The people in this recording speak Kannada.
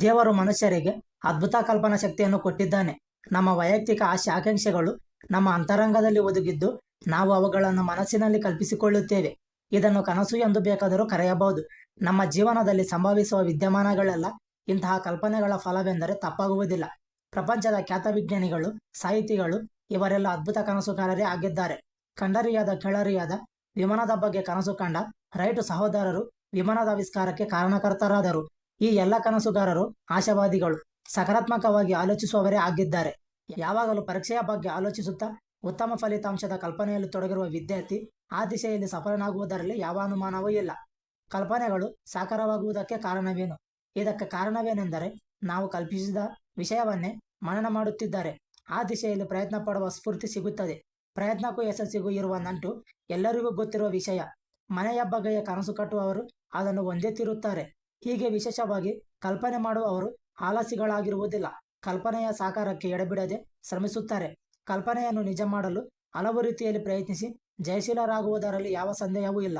ದೇವರು ಮನುಷ್ಯರಿಗೆ ಅದ್ಭುತ ಕಲ್ಪನಾ ಶಕ್ತಿಯನ್ನು ಕೊಟ್ಟಿದ್ದಾನೆ. ನಮ್ಮ ವೈಯಕ್ತಿಕ ಆಶೆ, ಆಕಾಂಕ್ಷೆಗಳು ನಮ್ಮ ಅಂತರಂಗದಲ್ಲಿ ಒದಗಿದ್ದು ನಾವು ಅವುಗಳನ್ನು ಮನಸ್ಸಿನಲ್ಲಿ ಕಲ್ಪಿಸಿಕೊಳ್ಳುತ್ತೇವೆ. ಇದನ್ನು ಕನಸು ಎಂದು ಬೇಕಾದರೂ ಕರೆಯಬಹುದು. ನಮ್ಮ ಜೀವನದಲ್ಲಿ ಸಂಭವಿಸುವ ವಿದ್ಯಮಾನಗಳೆಲ್ಲ. ಇಂತಹ ಕಲ್ಪನೆಗಳ ಫಲವೆಂದರೆ ತಪ್ಪಾಗುವುದಿಲ್ಲ. ಪ್ರಪಂಚದ ಖ್ಯಾತ ವಿಜ್ಞಾನಿಗಳು, ಸಾಹಿತಿಗಳು ಇವರೆಲ್ಲ ಅದ್ಭುತ ಕನಸುಕಾರರೇ ಆಗಿದ್ದಾರೆ. ಕಂಡರಿಯಾದ ಕೆಳರಿಯಾದ ವಿಮಾನದ ಬಗ್ಗೆ ಕನಸು ಕಂಡ ರೈಟ್ ಸಹೋದರರು ವಿಮಾನದ ಆವಿಷ್ಕಾರಕ್ಕೆ ಕಾರಣಕರ್ತರಾದರು. ಈ ಎಲ್ಲ ಕನಸುಗಾರರು ಆಶಾವಾದಿಗಳು. ಸಕಾರಾತ್ಮಕವಾಗಿ ಆಲೋಚಿಸುವವರೇ ಆಗಿದ್ದಾರೆ. ಯಾವಾಗಲೂ ಪರೀಕ್ಷೆಯ ಬಗ್ಗೆ ಆಲೋಚಿಸುತ್ತಾ ಉತ್ತಮ ಫಲಿತಾಂಶದ ಕಲ್ಪನೆಯಲ್ಲಿ ತೊಡಗಿರುವ ವಿದ್ಯಾರ್ಥಿ ಆ ದಿಶೆಯಲ್ಲಿ ಸಫಲನಾಗುವುದರಲ್ಲಿ ಯಾವ ಅನುಮಾನವೂ ಇಲ್ಲ. ಕಲ್ಪನೆಗಳು ಸಾಕಾರವಾಗುವುದಕ್ಕೆ ಕಾರಣವೇನು? ಇದಕ್ಕೆ ಕಾರಣವೇನೆಂದರೆ ನಾವು ಕಲ್ಪಿಸಿದ ವಿಷಯವನ್ನೇ ಮನನ ಮಾಡುತ್ತಿದ್ದಾರೆ. ಆ ದಿಶೆಯಲ್ಲಿ ಪ್ರಯತ್ನ ಪಡುವ ಸ್ಫೂರ್ತಿ ಸಿಗುತ್ತದೆ. ಪ್ರಯತ್ನಕ್ಕೂ ಯಶಸ್ಸಿಗೂ ಇರುವ ನಂಟು ಎಲ್ಲರಿಗೂ ಗೊತ್ತಿರುವ ವಿಷಯ. ಮನೆಯ ಬಗೆಯ ಕನಸು ಕಟ್ಟುವವರು ಅದನ್ನು ಒಂದೇ ಹೀಗೆ ವಿಶೇಷವಾಗಿ ಕಲ್ಪನೆ ಮಾಡುವವರು ಆಲಸಿಗಳಾಗಿರುವುದಿಲ್ಲ. ಕಲ್ಪನೆಯ ಸಾಕಾರಕ್ಕೆ ಎಡೆಬಿಡದೆ ಶ್ರಮಿಸುತ್ತಾರೆ. ಕಲ್ಪನೆಯನ್ನು ನಿಜ ಮಾಡಲು ಹಲವು ರೀತಿಯಲ್ಲಿ ಪ್ರಯತ್ನಿಸಿ ಜಯಶೀಲರಾಗುವುದರಲ್ಲಿ ಯಾವ ಸಂದೇಹವೂ ಇಲ್ಲ.